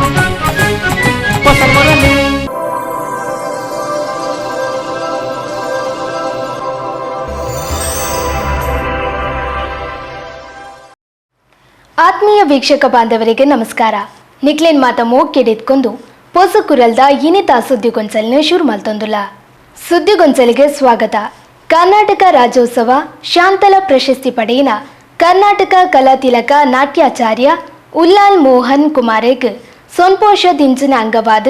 ವೀಕ್ಷಕ ಬಾಂಧವರಿಗೆ ನಮಸ್ಕಾರ. ನಿಕ್ಲೇನ್ ಮಾತ ಮೋಕ್ಕೆಡೆತ್ಕೊಂಡು ಪೊಸ ಕುರಲ್ದ ಇನಿತ ಸುದ್ದಿಗೊಂಚಲ್ನ ಶುರು ಮಲ್ತೊಂದುಲ್ಲ ಸುದ್ದಿಗೊಂಚಲಿಗೆ ಸ್ವಾಗತ. ಕರ್ನಾಟಕ ರಾಜ್ಯೋತ್ಸವ ಶಾಂತಲ ಪ್ರಶಸ್ತಿ ಪಡೆಯಿನ ಕರ್ನಾಟಕ ಕಲಾ ತಿಲಕ ನಾಟ್ಯಾಚಾರ್ಯ ಉಲ್ಲಾಲ್ ಮೋಹನ್ ಕುಮಾರೇಗ್ ಸೊನ್ಪೋಷ ದಿಂಚಿನ ಅಂಗವಾದ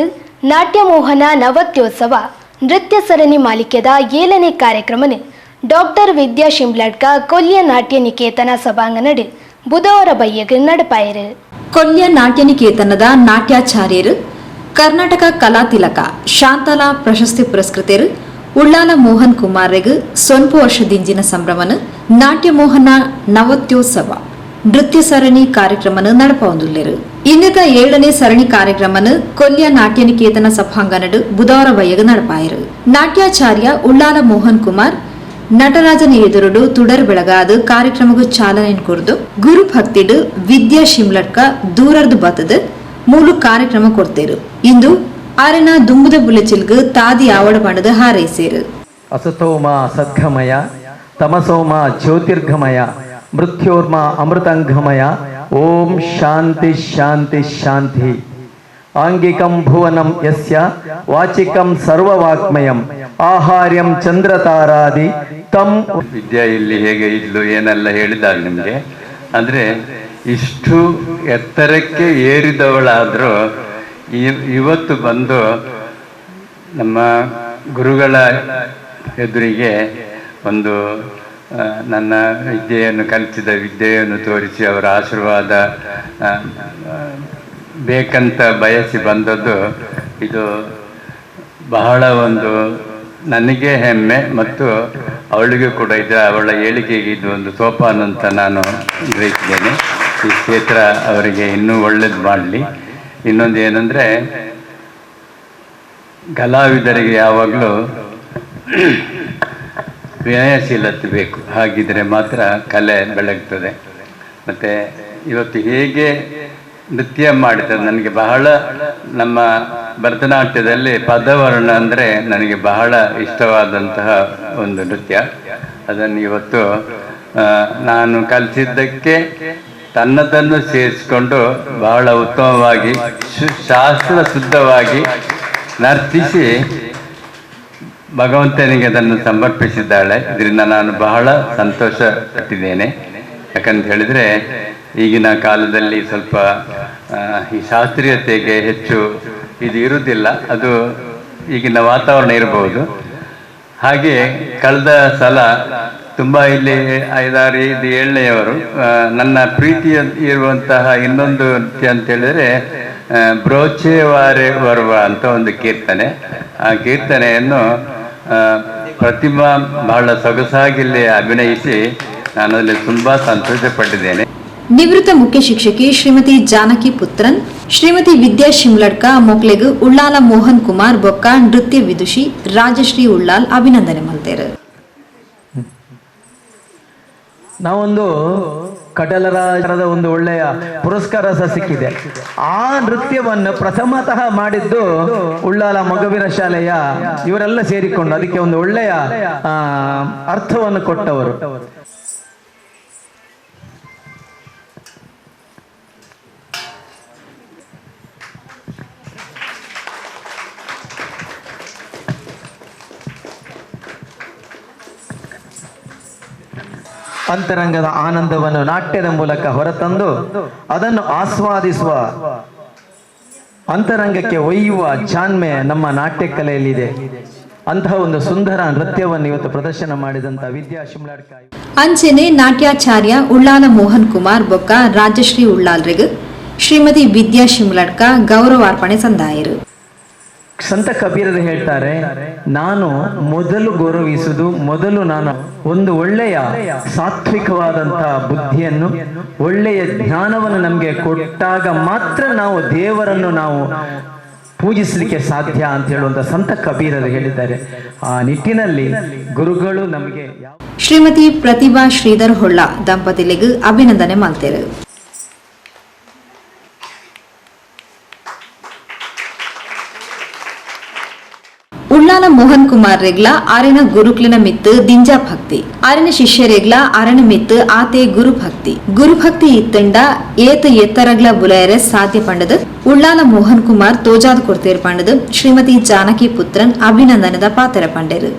ನಾಟ್ಯ ಮೋಹನ ನವತ್ಯೋತ್ಸವ ನೃತ್ಯ ಸರಣಿ ಮಾಲಿಕ್ಯದ ಏಳನೇ ಕಾರ್ಯಕ್ರಮನ ಡಾಕ್ಟರ್ ವಿದ್ಯಾ ಶಿಂಬ್ಲಡ್ಕ ಕೊಲ್ಯ ನಾಟ್ಯ ನಿಕೇತನ ಸಭಾಂಗಣಡ್ ಬುಧವಾರ ಬಯ್ಯಗ್ ನಡಪಾಯರು. ಕೊಲ್ಯ ನಾಟ್ಯನಿಕೇತನದ ನಾಟ್ಯಾಚಾರ್ಯರು, ಕರ್ನಾಟಕ ಕಲಾ ತಿಲಕ, ಶಾಂತಲಾ ಪ್ರಶಸ್ತಿ ಪುರಸ್ಕೃತರು, ಉಳ್ಳಾಲ ಮೋಹನ್ ಕುಮಾರ್ರೆಗ್ ಸೊನ್ಪು ವರ್ಷದಿಂಜಿನ ಸಂಭ್ರಮನ ನಾಟ್ಯ ಮೋಹನ ನವತ್ಯೋತ್ಸವ ನೃತ್ಯ ಸರಣಿ ಕಾರ್ಯಕ್ರಮನ ನಡಪೊಂದುಲ್ಲೆರು ಇನ್ನಿತ ಏಳನೇ ಸರಣಿ ಕಾರ್ಯಕ್ರಮನ ಕೊಲ್ಯ ನಾಟ್ಯನಿಕೇತನ ಸಭಾಂಗಣಡ್ ಬುಧವಾರ ಬಯ್ಯಗ ನಡಪಾಯರು. ನಾಟ್ಯಾಚಾರ್ಯ ಉಳ್ಳಾಲ ಮೋಹನ್ ಕುಮಾರ್ ನಟರಾಜನ ಎದುರುಡು ತುಡರ್ ಬೆಳಗಾದ ಕಾರ್ಯಕ್ರಮಗೂ ಚಾಲನೆ ಕೊರ್ದು ಗುರು ಭಕ್ತಿಡು ವಿದ್ಯಾ ಶಿಮ್ಲಟ್ಕ ದೂರರ್ದು ಬತದ ಮೂಲು ಕಾರ್ಯಕ್ರಮ ಕೊಡ್ತೇರು. ಇಂದು ಆರಿನ ದುಂಬುದ ಬುಲೆಚಿಲ್ಗು ತಾದಿ ಆವಡ ಮಾಡದ ಹಾರೈಸೇರು. ಅಸತೋಮ ಸದ್ಗಮಯ ತಮಸೋಮ ಜ್ಯೋತಿರ್ಗಮಯ ಮೃತ್ಯೋರ್ಮ ಅಮೃತಂಗಮಯ ಓಂ ಶಾಂತಿ ಶಾಂತಿ ಶಾಂತಿ. ಆಂಗಿಕಂ ಭುವನಂ ಯಸ್ಯ, ವಾಚಿಕಂ ಸರ್ವವಾಕ್ಮಯಂ, ಆಹಾರ್ಯಂ ಚಂದ್ರತಾರಾದಿ, ತಂ ವಿದ್ಯಾ ಇಲ್ಲಿ ಹೇಗೆ ಇದ್ಲು, ಏನೆಲ್ಲ ಹೇಳಿದಾಗ ನಿಮಗೆ? ಅಂದರೆ ಇಷ್ಟು ಎತ್ತರಕ್ಕೆ ಏರಿದವಳಾದರೂ ಇವತ್ತು ಬಂದು ನಮ್ಮ ಗುರುಗಳ ಎದುರಿಗೆ ಒಂದು ನನ್ನ ವಿದ್ಯೆಯನ್ನು ಕಲಿತಿದ ವಿದ್ಯೆಯನ್ನು ತೋರಿಸಿ ಅವರ ಆಶೀರ್ವಾದ ಬೇಕಂತ ಬಯಸಿ ಬಂದದ್ದು ಇದು ಬಹಳ ಒಂದು ನನಗೆ ಹೆಮ್ಮೆ ಮತ್ತು ಅವಳಿಗೂ ಕೂಡ ಇದು ಅವಳ ಏಳಿಗೆಗೆ ಇದು ಒಂದು ಸೋಪಾನ ಅಂತ ನಾನು ಗ್ರಹಿಸಿದ್ದೇನೆ. ಈ ಕ್ಷೇತ್ರ ಅವರಿಗೆ ಇನ್ನೂ ಒಳ್ಳೇದು ಮಾಡಲಿ. ಇನ್ನೊಂದು ಏನಂದರೆ, ಕಲಾವಿದರಿಗೆ ಯಾವಾಗಲೂ ವಿನಯಶೀಲತೆ ಬೇಕು. ಹಾಗಿದ್ರೆ ಮಾತ್ರ ಕಲೆ ಬೆಳಗ್ತದೆ. ಮತ್ತು ಇವತ್ತು ಹೇಗೆ ನೃತ್ಯ ಮಾಡಿದ್ದಾರೆ ನನಗೆ ಬಹಳ ನಮ್ಮ ಭರತನಾಟ್ಯದಲ್ಲಿ ಪದವರ್ಣ ಅಂದರೆ ನನಗೆ ಬಹಳ ಇಷ್ಟವಾದಂತಹ ಒಂದು ನೃತ್ಯ. ಅದನ್ನು ಇವತ್ತು ನಾನು ಕಲಿಸಿದ್ದಕ್ಕೆ ತನ್ನದನ್ನು ಸೇರಿಸಿಕೊಂಡು ಬಹಳ ಉತ್ತಮವಾಗಿ ಶಾಸ್ತ್ರ ಶುದ್ಧವಾಗಿ ನರ್ತಿಸಿ ಭಗವಂತನಿಗೆ ಅದನ್ನು ಸಮರ್ಪಿಸಿದ್ದಾಳೆ. ಇದರಿಂದ ನಾನು ಬಹಳ ಸಂತೋಷ ಪಟ್ಟಿದ್ದೇನೆ. ಯಾಕಂತ ಹೇಳಿದರೆ ಈಗಿನ ಕಾಲದಲ್ಲಿ ಸ್ವಲ್ಪ ಈ ಶಾಸ್ತ್ರೀಯತೆಗೆ ಹೆಚ್ಚು ಇದು ಇರುವುದಿಲ್ಲ. ಅದು ಈಗಿನ ವಾತಾವರಣ ಇರಬಹುದು. ಹಾಗೆ ಕಳೆದ ಸಲ ತುಂಬ ಇಲ್ಲಿ ಐದಾರು ಐದು ಏಳನೆಯವರು ನನ್ನ ಪ್ರೀತಿಯ ಇರುವಂತಹ ಇನ್ನೊಂದು ನೃತ್ಯ ಅಂತ ಹೇಳಿದರೆ ಬ್ರೋಚೆವಾರೆ ಬರುವ ಅಂತ ಒಂದು ಕೀರ್ತನೆ. ಆ ಕೀರ್ತನೆಯನ್ನು ಪ್ರತಿಮಾ ಬಹಳ ಸೊಗಸಾಗಿ ಇಲ್ಲಿ ಅಭಿನಯಿಸಿ ನಾನು ಅಲ್ಲಿ ತುಂಬ ಸಂತೋಷಪಟ್ಟಿದ್ದೇನೆ. ನಿವೃತ್ತ ಮುಖ್ಯ ಶಿಕ್ಷಕಿ ಶ್ರೀಮತಿ ಜಾನಕಿ ಪುತ್ರನ್, ಶ್ರೀಮತಿ ವಿದ್ಯಾ ಶಿಮ್ಲಡ್ಕ, ಮೊಕ್ಲೆಗ್ ಉಳ್ಳಾಲ ಮೋಹನ್ ಕುಮಾರ್ ಬೊಕ್ಕ, ನೃತ್ಯ ವಿದುಷಿ ರಾಜಶ್ರೀ ಉಳ್ಳಾಲ್ ಅಭಿನಂದನೆ ಮಲ್ತೇರ ನಾವೊಂದು ಕಟಲರಾಜರದ ಒಂದು ಒಳ್ಳೆಯ ಪುರಸ್ಕಾರ ಸಹ ಸಿಕ್ಕಿದೆ. ಆ ನೃತ್ಯವನ್ನು ಪ್ರಥಮತಃ ಮಾಡಿದ್ದು ಉಳ್ಳಾಲ ಮಗುವಿನ ಶಾಲೆಯ ಇವರೆಲ್ಲ ಸೇರಿಕೊಂಡು, ಅದಕ್ಕೆ ಒಂದು ಒಳ್ಳೆಯ ಅರ್ಥವನ್ನು ಕೊಟ್ಟವರು. ಅಂತರಂಗದ ಆನಂದವನ್ನು ನಾಟ್ಯದ ಮೂಲಕ ಹೊರತಂದು ಅದನ್ನು ಆಸ್ವಾದಿಸುವ ಅಂತರಂಗಕ್ಕೆ ಒಯ್ಯುವ ಜಾಣ್ಮೆ ನಮ್ಮ ನಾಟ್ಯ ಕಲೆಯಲ್ಲಿದೆ ಅಂತಹ ಒಂದು ಸುಂದರ ನೃತ್ಯವನ್ನು ಇವತ್ತು ಪ್ರದರ್ಶನ ಮಾಡಿದಂತ ವಿದ್ಯಾ ಶಿಮ್ಲಾಡ್ಕ ಅಂಚೆನೆ ನಾಟ್ಯಾಚಾರ್ಯ ಉಳ್ಳಾಲ ಮೋಹನ್ ಕುಮಾರ್ ಬೊಕ್ಕ ರಾಜಶ್ರೀ ಉಳ್ಳಾಲ್ರಿಗ್, ಶ್ರೀಮತಿ ವಿದ್ಯಾ ಶಿಮ್ಲಾಡ್ಕ ಗೌರವಾರ್ಪಣೆ ಸಂದಾಯರು. ಸಂತ ಕಬೀರರು ಹೇಳ್ತಾರೆ, ನಾನು ಮೊದಲು ಗೌರವಿಸುವುದು, ಮೊದಲು ನಾನು ಒಂದು ಒಳ್ಳೆಯ ಸಾತ್ವಿಕವಾದಂತಹ ಬುದ್ಧಿಯನ್ನು, ಒಳ್ಳೆಯ ಜ್ಞಾನವನ್ನು ನಮಗೆ ಕೊಟ್ಟಾಗ ಮಾತ್ರ ನಾವು ದೇವರನ್ನು ನಾವು ಪೂಜಿಸಲಿಕ್ಕೆ ಸಾಧ್ಯ ಅಂತ ಹೇಳುವಂತ ಸಂತ ಕಬೀರರು ಹೇಳಿದ್ದಾರೆ. ಆ ನಿಟ್ಟಿನಲ್ಲಿ ಗುರುಗಳು ನಮಗೆ ಶ್ರೀಮತಿ ಪ್ರತಿಭಾ ಶ್ರೀಧರ್ ಹೊಳ್ಳ ದಂಪತಿಲಿಗೂ ಅಭಿನಂದನೆ ಮಾಡ್ತೇವೆ. ಉಳ್ಳಾಲ ಮೋಹನ್ ಕುಮಾರ್ ರೆಗ್ಲ ಆರಿನ ಗುರುಕ್ಲಿನ ಮಿತ್ತು ದಿಂಜಾ ಭಕ್ತಿ. ಆರಿನ ಶಿಷ್ಯರೆಗ್ಲ ಅರಣ ಮಿತ್ತು ಆತೆ ಗುರು ಭಕ್ತಿ. ಗುರು ಭಕ್ತಿ ಇತ್ತಂಡ ಏತ ಎತ್ತರಗ್ಲ ಬುಲಯರೆ ಸಾಧ್ಯ ಪಂಡದು. ಉಳ್ಳಾಲ ಮೋಹನ್ ಕುಮಾರ್ ತೋಜಾದ್ ಕೊಡ್ತೇರ್ ಪಂಡದು. ಶ್ರೀಮತಿ ಜಾನಕಿ ಪುತ್ರನ್ ಅಭಿನಂದನದ ಪಾತ್ರ ಪಂಡೆರು.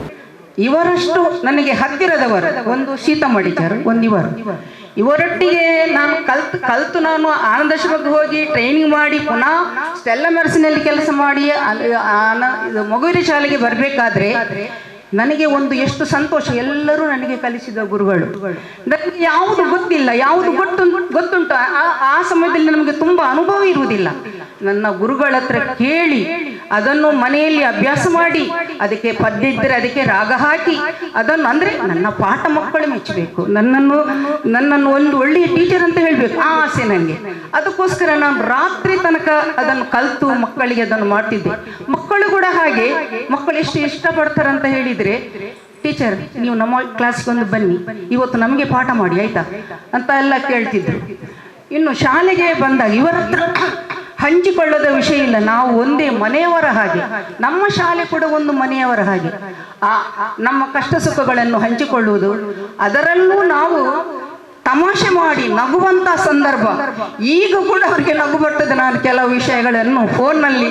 ಇವರಷ್ಟು ನನಗೆ ಹತ್ತಿರದವರು ಒಂದು ಶೀತ ಒಂದು ಇವರು ಇವರೊಟ್ಟಿಗೆ ನಾನು ಕಲ್ತು ಕಲ್ತು ನಾನು ಆನಂದಶ್ವಕ್ಕೆ ಹೋಗಿ ಟ್ರೈನಿಂಗ್ ಮಾಡಿ, ಪುನಃ ಸ್ಟೆಲ್ಲ ಮೆರ್ಸಿನಲ್ಲಿ ಕೆಲಸ ಮಾಡಿ ಇದು ಮಗುವಿನ ಶಾಲೆಗೆ ಬರಬೇಕಾದ್ರೆ ನನಗೆ ಒಂದು ಎಷ್ಟು ಸಂತೋಷ. ಎಲ್ಲರೂ ನನಗೆ ಕಲಿಸಿದ ಗುರುಗಳು. ನನಗೆ ಯಾವುದು ಗೊತ್ತಿಲ್ಲ, ಯಾವುದು ಗೊತ್ತು, ಗೊತ್ತುಂಟು. ಆ ಸಮಯದಲ್ಲಿ ನಮಗೆ ತುಂಬಾ ಅನುಭವ ಇರುವುದಿಲ್ಲ. ನನ್ನ ಗುರುಗಳ ಹತ್ರ ಕೇಳಿ ಅದನ್ನು ಮನೆಯಲ್ಲಿ ಅಭ್ಯಾಸ ಮಾಡಿ, ಅದಕ್ಕೆ ಪದ್ಯ ಇದ್ದರೆ ಅದಕ್ಕೆ ರಾಗ ಹಾಕಿ, ಅದನ್ನು ಅಂದರೆ ನನ್ನ ಪಾಠ ಮಕ್ಕಳು ಮೆಚ್ಚಬೇಕು. ನನ್ನನ್ನು ನನ್ನನ್ನು ಒಂದು ಒಳ್ಳೆಯ ಟೀಚರ್ ಅಂತ ಹೇಳಬೇಕು. ಆ ಆಸೆ ನನಗೆ ಅದಕ್ಕೋಸ್ಕರ ನಾನು ರಾತ್ರಿ ತನಕ ಅದನ್ನು ಕಲಿತು ಮಕ್ಕಳಿಗೆ ಅದನ್ನು ಮಾಡ್ತಿದ್ದೆ. ಮಕ್ಕಳು ಕೂಡ ಹಾಗೆ. ಮಕ್ಕಳು ಎಷ್ಟು ಅಂತ ಹೇಳಿದ್ರೆ, ಟೀಚರ್, ನೀವು ನಮ್ಮ ಕ್ಲಾಸ್ಗೆ ಒಂದು ಬನ್ನಿ. ಇವತ್ತು ನಮಗೆ ಪಾಠ ಮಾಡಿ, ಆಯಿತಾ? ಅಂತ ಎಲ್ಲ ಕೇಳ್ತಿದ್ರು. ಇನ್ನು ಶಾಲೆಗೆ ಬಂದಾಗ ಇವರ ಹತ್ರ ಹಂಚಿಕೊಳ್ಳದ ವಿಷಯ ಇಲ್ಲ. ನಾವು ಒಂದೇ ಮನೆಯವರ ಹಾಗೆ. ನಮ್ಮ ಶಾಲೆ ಕೂಡ ಒಂದು ಮನೆಯವರ ಹಾಗೆ. ಆ ನಮ್ಮ ಕಷ್ಟ ಸುಖಗಳನ್ನು ಹಂಚಿಕೊಳ್ಳುವುದು. ಅದರಲ್ಲೂ ನಾವು ತಮಾಷೆ ಮಾಡಿ ನಗುವಂತ ಸಂದರ್ಭ. ಈಗ ಕೂಡ ಅವರಿಗೆ ನಗು ಬರ್ತದೆ ನಾನು ಕೆಲವು ವಿಷಯಗಳನ್ನು ಫೋನ್ನಲ್ಲಿ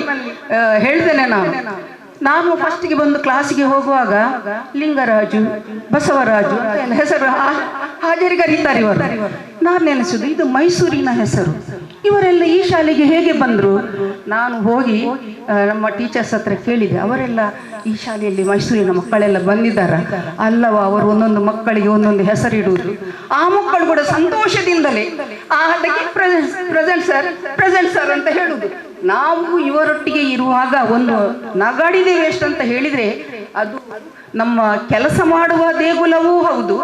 ಹೇಳ್ತೇನೆ ನಾನು. ನಾನು ಫಸ್ಟಿಗೆ ಬಂದು ಕ್ಲಾಸಿಗೆ ಹೋಗುವಾಗ, ಲಿಂಗರಾಜು, ಬಸವರಾಜು ಹೆಸರು ಹಾ- ಹಾಜರಿ ಕರೀತಾರೆ ಇವರು. ನಾನು ನೆನೆಸುದು, ಇದು ಮೈಸೂರಿನ ಹೆಸರು. ಇವರೆಲ್ಲ ಈ ಶಾಲೆಗೆ ಹೇಗೆ ಬಂದರು? ನಾನು ಹೋಗಿ ನಮ್ಮ ಟೀಚರ್ಸ್ ಹತ್ರ ಕೇಳಿದೆ, ಅವರೆಲ್ಲ ಈ ಶಾಲೆಯಲ್ಲಿ ಮೈಸೂರಿನ ಮಕ್ಕಳೆಲ್ಲ ಬಂದಿದ್ದಾರೆ? ಅಲ್ಲವ, ಅವರು ಒಂದೊಂದು ಮಕ್ಕಳಿಗೆ ಒಂದೊಂದು ಹೆಸರಿಡುವುದು ಆ ಮಕ್ಕಳು ಕೂಡ ಸಂತೋಷದಿಂದಲೇ, ಆ ಅದಕ್ಕೆ ಪ್ರೆಸೆಂಟ್ ಸರ್ ಪ್ರೆಸೆಂಟ್ ಸರ್ ಅಂತ ಹೇಳುವುದು. ನಾವು ಇವರೊಟ್ಟಿಗೆ ಇರುವಾಗ ಒಂದು ನಗಾಡಿದೆ ಎಷ್ಟಂತ ಹೇಳಿದರೆ, ಅದು ನಮ್ಮ ಕೆಲಸ ಮಾಡುವ ದೇಗುಲವೂ ಹೌದು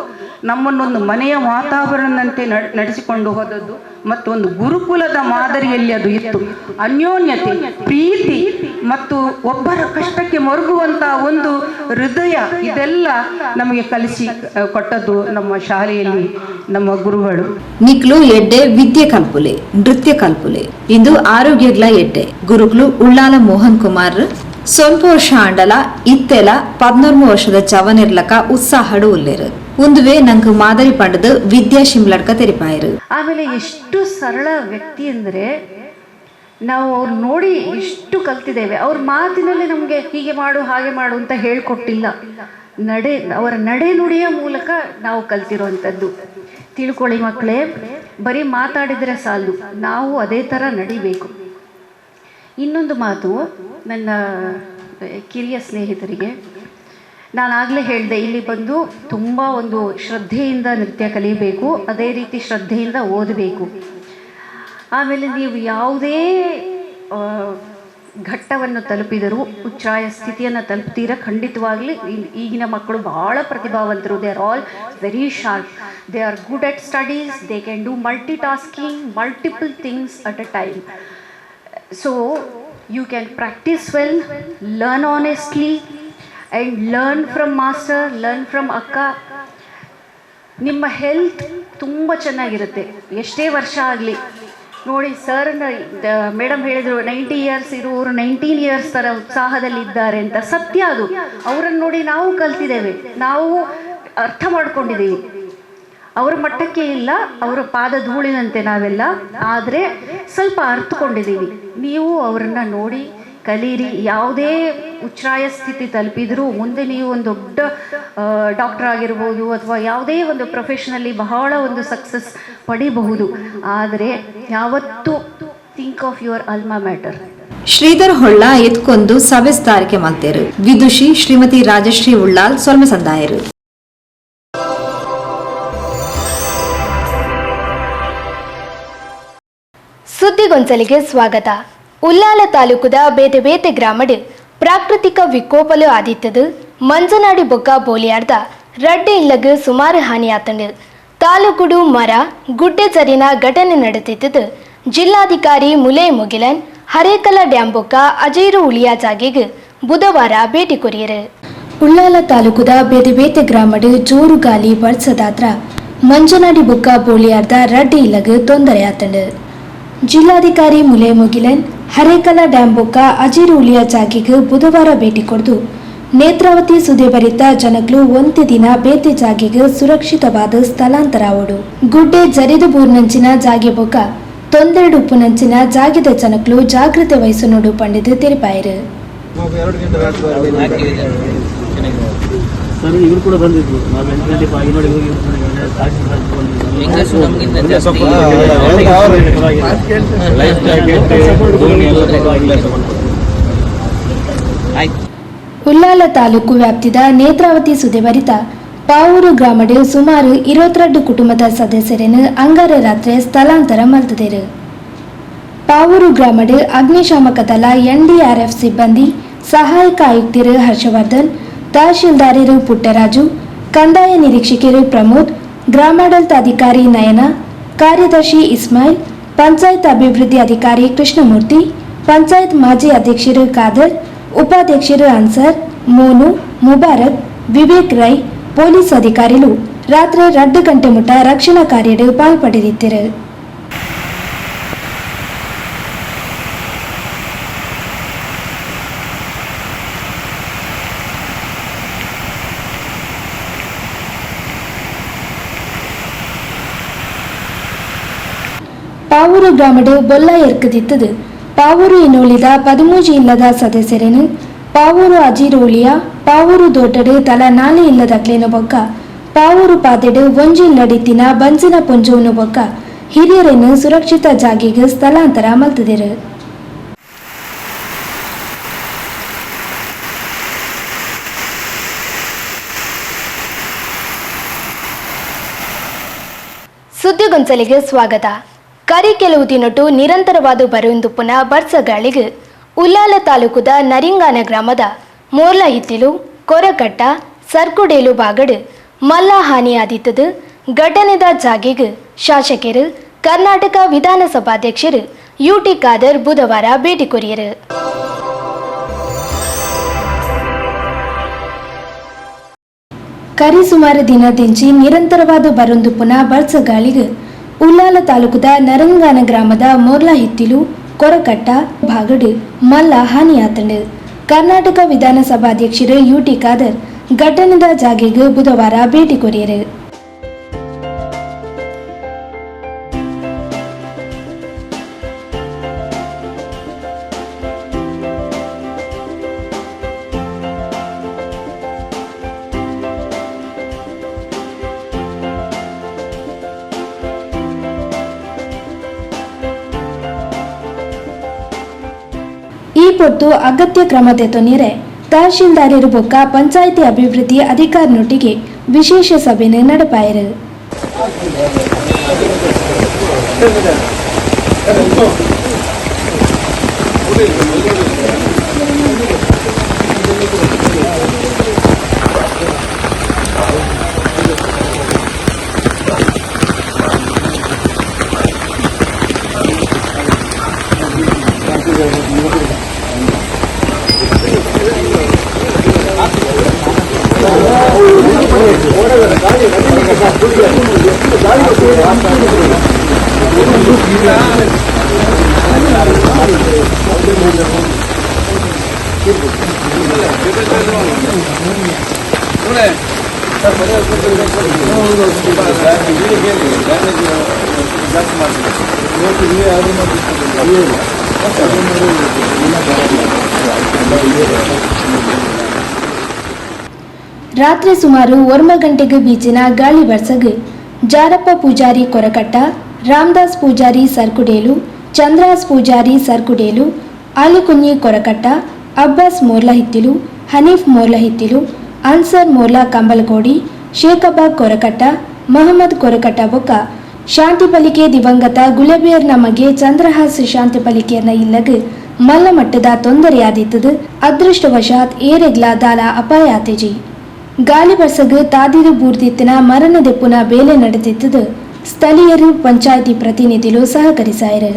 ನಮ್ಮನ್ನೊಂದು ಮನೆಯ ವಾತಾವರಣದಂತೆ ನಡ್- ನಡೆಸಿಕೊಂಡು ಹೋದದ್ದು ಮತ್ತು ಒಂದು ಗುರುಕುಲದ ಮಾದರಿಯಲ್ಲಿ ಅದು ಇತ್ತು. ಅನ್ಯೋನ್ಯತೆ, ಪ್ರೀತಿ ಮತ್ತು ಒಬ್ಬರ ಕಷ್ಟಕ್ಕೆ ಮರುಗುವಂತ ಒಂದು ಹೃದಯ ಇದೆಲ್ಲ ನಮಗೆ ಕಲಿಸಿ ಕೊಟ್ಟದ್ದು ನಮ್ಮ ಶಾಲೆಯಲ್ಲಿ ನಮ್ಮ ಗುರುಗಳು. ನಿಕ್ಲು ಎಡ್ಡೆ ವಿದ್ಯೆ ಕಲ್ಪುಲೆ, ನೃತ್ಯ ಕಲ್ಪುಲೆ. ಇಂದು ಆರೋಗ್ಯಗ್ಲ ಎಡ್ಡೆ. ಗುರುಗಳು ಉಳ್ಳಾಲ ಮೋಹನ್ ಕುಮಾರ್ ಸ್ವಲ್ಪ ವರ್ಷ ಆಂಡಲ ಇತ್ತೆಲ ಪದ್ನೊರ್ಮು ವರ್ಷದ ಚವನಿರ್ಲಕ ಉತ್ಸಾಹಡು ಉಲ್ಲೇರು. ಒಂದುವೆ ನಂಗೆ ಮಾದರಿ ಪಾಂಡದು ವಿದ್ಯಾ ಶಿಮ್ಲಡ್ಕ ತೆರಿಪಾಯರು. ಆಮೇಲೆ ಎಷ್ಟು ಸರಳ ವ್ಯಕ್ತಿ ಅಂದರೆ ನಾವು ಅವ್ರು ನೋಡಿ ಎಷ್ಟು ಕಲ್ತಿದ್ದೇವೆ. ಅವ್ರ ಮಾತಿನಲ್ಲಿ ನಮಗೆ ಹೀಗೆ ಮಾಡು, ಹಾಗೆ ಮಾಡು ಅಂತ ಹೇಳ್ಕೊಟ್ಟಿಲ್ಲ. ನಡೆ, ಅವರ ನಡೆ ನುಡಿಯ ಮೂಲಕ ನಾವು ಕಲ್ತಿರುವಂಥದ್ದು ತಿಳ್ಕೊಳ್ಳಿ ಮಕ್ಕಳೇ, ಬರೀ ಮಾತಾಡಿದರೆ ಸಾಲದು ನಾವು ಅದೇ ಥರ ನಡಿಬೇಕು. ಇನ್ನೊಂದು ಮಾತು ನನ್ನ, ಕಿರಿಯ ಸ್ನೇಹಿತರಿಗೆ. ನಾನು ಆಗಲೇ ಹೇಳಿದೆ ಇಲ್ಲಿ ಬಂದು ತುಂಬ ಒಂದು ಶ್ರದ್ಧೆಯಿಂದ ನೃತ್ಯ ಕಲಿಯಬೇಕು ಅದೇ ರೀತಿ ಶ್ರದ್ಧೆಯಿಂದ ಓದಬೇಕು. ಆಮೇಲೆ ನೀವು ಯಾವುದೇ ಘಟ್ಟವನ್ನು ತಲುಪಿದರೂ ಉಚ್ಚಾಯ ಸ್ಥಿತಿಯನ್ನು ತಲುಪ್ತೀರ ಖಂಡಿತವಾಗಲಿ ಈಗಿನ ಮಕ್ಕಳು ಭಾಳ ಪ್ರತಿಭಾವಂತರು. They are all very sharp they are good at studies they can do multitasking multiple things at a time so you can practise well learn honestly, and learn from master learn from ಅಕ್ಕ. ನಿಮ್ಮ health ತುಂಬ ಚೆನ್ನಾಗಿರುತ್ತೆ. ಎಷ್ಟೇ ವರ್ಷ ಆಗಲಿ. ನೋಡಿ sir madam ಹೇಳಿದ್ರು, ninety years ಇರುವವರು ನೈನ್ಟೀನ್ ಇಯರ್ಸ್ ಥರ ಉತ್ಸಾಹದಲ್ಲಿದ್ದಾರೆ ಅಂತ. ಸತ್ಯ ಅದು. ಅವರನ್ನು ನೋಡಿ ನಾವು ಕಲ್ತಿದ್ದೇವೆ. ನಾವು ಅರ್ಥ ಮಾಡ್ಕೊಂಡಿದ್ದೀವಿ. ಅವರ ಮಟ್ಟಕ್ಕೆ ಇಲ್ಲ, ಅವರ ಪಾದ ಧೂಳಿನಂತೆ ನಾವೆಲ್ಲ. ಆದರೆ ಸ್ವಲ್ಪ ಅರ್ಥಕೊಂಡಿದ್ದೀವಿ ನೀವು ಅವರನ್ನು ನೋಡಿ ಕಲೀರಿ. ಯಾವುದೇ ಉಚ್ಛ್ರಾಯ ಸ್ಥಿತಿ ತಲುಪಿದರೂ ಮುಂದೆ ನೀವು ಒಂದು ದೊಡ್ಡ ಡಾಕ್ಟರ್ ಆಗಿರ್ಬೋದು ಅಥವಾ ಯಾವುದೇ ಒಂದು ಪ್ರೊಫೆಷನಲ್ಲಿ ಬಹಳ ಒಂದು ಸಕ್ಸಸ್ ಪಡಿಬಹುದು. ಆದರೆ ಯಾವತ್ತೂ think of your alma mater. Shridhar Holla ಎತ್ಕೊಂದು ಸಭೆ ಸ್ಥಾರಿಕೆ ಮಲ್ತೇರು ವಿದುಷಿ ಶ್ರೀಮತಿ ರಾಜಶ್ರೀ ಉಳ್ಳಾಲ್ ಸೊಲ್ಮೆ ಸಂದಾಯರು. ಸುದ್ದಿಗೊಂಚಲಿಗೆ ಸ್ವಾಗತ. ಉಲ್ಲಾಲ ತಾಲೂಕುದ ಬೇತೆ ಬೇತೆ ಗ್ರಾಮಡ್ ಪ್ರಾಕೃತಿಕ ವಿಕೋಪಲು ಆದಿತ್ತದು ಮಂಜನಾಡಿ ಬೊಗ್ಗ ಬೋಲಿಯಾರ್ದ ರಡ್ಡೆ ಇಲ್ಲಗ ಸುಮಾರು ಹಾನಿಯಾತಂಡು. ತಾಲೂಕುಡು ಮರ, ಗುಡ್ಡೆ ಜರಿನ ಘಟನೆ ನಡೆದಿದ್ದದು ಜಿಲ್ಲಾಧಿಕಾರಿ ಮುಲೇ ಮುಗಿಲನ್, ಹರೇಕಲ ಡ್ಯಾಂ ಬೊಕ್ಕ ಅಜೈರು ಉಳಿಯಾ ಜಾಗೆಗೆ ಬುಧವಾರ ಭೇಟಿ ಕೊರಿಯರು. ಉಳ್ಳಾಲ ತಾಲೂಕುದ ಬೇತೆ ಗ್ರಾಮಡ್ ಜೋರು ಗಾಲಿ ಬಳಸದಾದ್ರ ಮಂಜನಾಡಿ ಬೊಕ್ಕ ಬೋಲಿಯಾರ್ದ ರಡ್ಡಿ ಇಲ್ಲಗ ತೊಂದರೆ ಆತಂಡು ಜಿಲ್ಲಾಧಿಕಾರಿ ಮುಲೆ ಮುಗಿಲನ್, ಹರೇಕಲ ಡ್ಯಾಂ ಬೊಕ್ಕ ಅಜಿರು ಉಳಿಯ ಜಾಗಿಗೆ ಬುಧವಾರ ಭೇಟಿ ಕೊಡ್ದು, ನೇತ್ರಾವತಿ ಸುದೇವರಿತ ಜನಗಳು ಒಂದೇ ದಿನ ಬೇತೆ ಜಾಗಿಗೆ ಸುರಕ್ಷಿತವಾದ ಸ್ಥಳಾಂತರ ಆವಡು ಗುಡ್ಡೆ ಜರಿದು ಬೂರ್ನಂಚಿನ ಜಾಗೆ ಬೊಕ್ಕ, ತೊಂದೆರಡು ಉಪ್ಪುನಂಚಿನ ಜಾಗಿದ ಜನಗಳು ಜಾಗ್ರತೆ ವಹಿಸುನೋಡು ಪಂಡಿತ ತಿಳಿಪಾಯರು ಸರ್, ಇವರು ಕೂಡ ಬಂದಿದ್ರು. ನಾವು ಎಂಟು ಗಂಟೆ ನೋಡಿ ಹೋಗಿ ಎಲ್ಲ ತಗೊಂಡು ಉಲ್ಲಾಲ ತಾಲೂಕು ವ್ಯಾಪ್ತಿದ ನೇತ್ರಾವತಿ ಸುದೇವರಿತ ಪಾವೂರು ಗ್ರಾಮಡ್ ಸುಮಾರು ಇರುವತ್ತೆರಡು ಕುಟುಂಬದ ಸದಸ್ಯರನ್ನು ಅಂಗಾರ ರಾತ್ರಿ ಸ್ಥಳಾಂತರ ಮಲ್ತದೇರು ಪಾವೂರು ಗ್ರಾಮಡ್ ಅಗ್ನಿಶಾಮಕ ದಳ ಎನ್ಡಿಆರ್ಎಫ್ ಸಿಬ್ಬಂದಿ ಸಹಾಯಕ ಆಯುಕ್ತರು ಹರ್ಷವರ್ಧನ್ ತಹಶೀಲ್ದಾರರು ಪುಟ್ಟರಾಜು ಕಂದಾಯ ನಿರೀಕ್ಷಕರು ಪ್ರಮೋದ್ ಗ್ರಾಮಾಡಳಿತ ಅಧಿಕಾರಿ ನಯನ, ಕಾರ್ಯದರ್ಶಿ ಇಸ್ಮಾಯಿಲ್, ಪಂಚಾಯತ್ ಅಭಿವೃದ್ಧಿ ಅಧಿಕಾರಿ ಕೃಷ್ಣಮೂರ್ತಿ, ಪಂಚಾಯತ್ ಮಾಜಿ ಅಧ್ಯಕ್ಷರು ಖಾದರ್, ಉಪಾಧ್ಯಕ್ಷರು ಅನ್ಸರ್, ಮೋನು, ಮುಬಾರಕ್, ವಿವೇಕ್ ರೈ, ಪೊಲೀಸ್ ಅಧಿಕಾರಿಗಳು ರಾತ್ರಿ ಎರಡು ಗಂಟೆ ಮುಟ ರಕ್ಷಣಾ ಕಾರ್ಯಡು ಪಾಲ್ಪಡಿದಿದ್ದರು. ಪಾವೂರು ಗ್ರಾಮಡು ಬೊಲ್ಲ ಎರ್ಕದಿತ್ತದು ಪಾವೂರು ಇನ್ನುಳಿದ ಪದಮೂಜಿ ಇಲ್ಲದ ಸದಸ್ಯರೇನು? ಪಾವೂರು ಅಜಿರೋಳಿಯ ಪಾವೂರು ದೊಡ್ಡಡು ತಲ ನಾಲೆ ಇಲ್ಲದಕ್ಲೇನು ಬೊಕ್ಕ ಪಾವೂರು ಪಾತೆಡು ಒಂಜಿ ಲಡಿತಿನ ಬಂಜಿನ ಪುಂಜವನ್ನು ಬೊಕ್ಕ ಹಿರಿಯರನ್ನು ಸುರಕ್ಷಿತ ಜಾಗಿಗೆ ಸ್ಥಳಾಂತರ ಮಲ್ತದಿರು. ಸುದ್ದಿಗೊಂಚಲಿಗೆ ಸ್ವಾಗತ. ಕರಿ ಕೆಲವು ದಿನಟು ನಿರಂತರವಾದ ಬರುವಂದುಪ್ಪನ ಪುನಃ ಬರ್ಸಗಾಳಿಗೆ ಉಲ್ಲಾಲ ತಾಲೂಕುದ ನರಿಂಗಾನ ಗ್ರಾಮದ ಮೋರ್ಲ ಹಿತ್ತಿಲು ಕೊರಕಟ್ಟ, ಸರ್ಕುಡೇಲು ಬಾಗಡು ಮಲ್ಲ ಹಾನಿಯಾದಿತ್ತದು ಘಟನೆದ ಜಾಗೆಗೆ ಶಾಸಕರು, ಕರ್ನಾಟಕ ವಿಧಾನಸಭಾಧ್ಯಕ್ಷರು, ಯುಟಿ ಖಾದರ್ ಬುಧವಾರ ಭೇಟಿ ಕೊರಿಯರು. ಕರಿ ಸುಮಾರು ದಿನದಿಂಚಿ ನಿರಂತರವಾದ ಬರೊಂದು ಪುನಃ ಬರ್ಸಗಾಳಿಗೆ ಉಲ್ಲಾಲ ತಾಲೂಕದ ನರಂಗಾನ ಗ್ರಾಮದ ಮೋರ್ಲಾ ಹಿತ್ತಿಲು ಕೊರಕಟ್ಟ ಭಾಗಡು ಮಲ್ಲ ಹಾನಿಯಾತಂಡ. ಕರ್ನಾಟಕ ವಿಧಾನಸಭಾಧ್ಯಕ್ಷರು ಯುಟಿ ಖಾದರ್ ಘಟನೆದ ಜಾಗೆಗೆ ಬುಧವಾರ ಭೇಟಿ ಕೊರಿಯರು ಪೊತ್ತು ಅಗತ್ಯ ಕ್ರಮತೆ ತೊನಿರೆ ತಹಶೀಲ್ದಾರರು ಬೊಕ್ಕ ಪಂಚಾಯಿತಿ ಅಭಿವೃದ್ಧಿ ಅಧಿಕಾರಿನೊಟ್ಟಿಗೆ ವಿಶೇಷ ಸಭೆ ನಡೆಪಾಯರು. ರಾತ್ರಿ ಸುಮಾರು ಒರ್ಮ ಗಂಟೆಗೆ ಬೀಚಿನ ಗಾಳಿ ಬರ್ಸಗ್ ಜಾರಪ್ಪ ಪೂಜಾರಿ ಕೊರಕಟ್ಟ ರಾಮದಾಸ್ ಪೂಜಾರಿ ಸರ್ಕುಡೇಲು ಚಂದ್ರಾಸ್ ಪೂಜಾರಿ ಸರ್ಕುಡೇಲು ಆಲಿಕುഞ്ഞಿ ಕೊರಕಟ್ಟ ಅಬ್ಬಾಸ್ ಮೋರ್ಲ ಹಿತ್ತಿಲು ಹನೀಫ್ ಮೋರ್ಲಾ ಹಿತ್ತಿಲು ಅನ್ಸರ್ ಮೋರ್ಲಾ ಕಂಬಲಗೋಡಿ ಶೇಖಬಾಗ್ ಕೊರಕಟ್ಟ, ಮಹಮ್ಮದ್ ಕೊರಕಟ್ಟ ಬೊಕ್ಕ, ಶಾಂತಿ ಪಲಿಕೆ ದಿವಂಗತ ಗುಲಬಿಯರ್ ನಮಗೆ ಚಂದ್ರಹಾಸ್ ಶಾಂತಿ ಪಲಿಕೆಯನ್ನ ಇಲ್ಲಗ ಮಲ್ಲ ಮಟ್ಟದ ತೊಂದರೆಯಾದಿತ್ತದು ಅದೃಷ್ಟವಶಾತ್ ಏರೆಗ್ಲ ದಾಲ ಅಪಾಯಾತಿಜಿ ಗಾಲಿ ಬರ್ಸಗ ತಾದಿರು ಬೂರ್ದಿತ್ತಿನ ಮರಣದೆಪ್ಪುನ ಬೇಲೆ ನಡೆದಿತ್ತದು, ಸ್ಥಳೀಯರು ಪಂಚಾಯಿತಿ ಪ್ರತಿನಿಧಿಗಳು ಸಹಕರಿಸಾಯರು.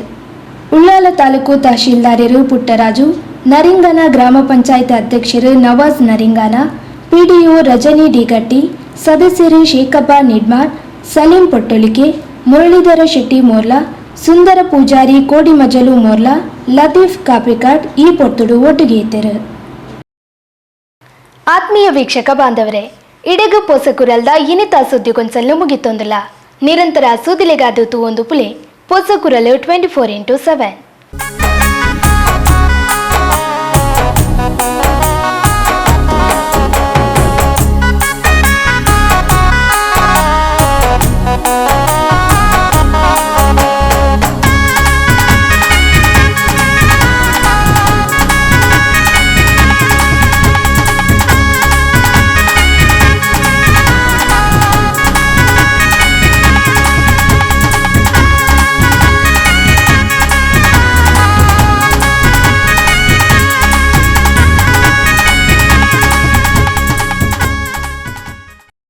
ಉಳ್ಳಾಲ ತಾಲೂಕು ತಹಶೀಲ್ದಾರರು ಪುಟ್ಟರಾಜು ನರಿಂಗನ ಗ್ರಾಮ ಪಂಚಾಯತ್ ಅಧ್ಯಕ್ಷರು ನವಾಜ್ ನರಿಂಗಾನ, ಪಿಡಿಒ ರಜನಿ ಡಿಗಟ್ಟಿ, ಸದಸ್ಯರು ಶೇಖಪ್ಪ ನಿಡ್ಮಾರ್ ಸಲೀಂ ಪೊಟ್ಟೊಲಿಕೆ, ಮುರಳೀಧರ ಶೆಟ್ಟಿ ಮೋರ್ಲಾ, ಸುಂದರ ಪೂಜಾರಿ ಕೋಡಿಮಜಲು ಮೋರ್ಲಾ, ಲತೀಫ್ ಕಾಪಿಕಾಟ್ ಈ ಪೊತ್ತುಡು ಒಟ್ಟಿಗೆ ಇದ್ದರು. ಆತ್ಮೀಯ ವೀಕ್ಷಕ ಬಾಂಧವರೇ, ಇಡಗು ಪೋಸಕುರಲ್ದ ಇನಿತ ಸುದ್ದಿಗೊಂಚಲು ಮುಗಿತೊಂದಿಲ್ಲ. ನಿರಂತರ ಸುದಿಲೆಗಾದೂತು ಒಂದು ಪುಲೆ ಪೋಸಕುರಲು ಟ್ವೆಂಟಿ ಫೋರ್ ಇಂಟು ಸೆವೆನ್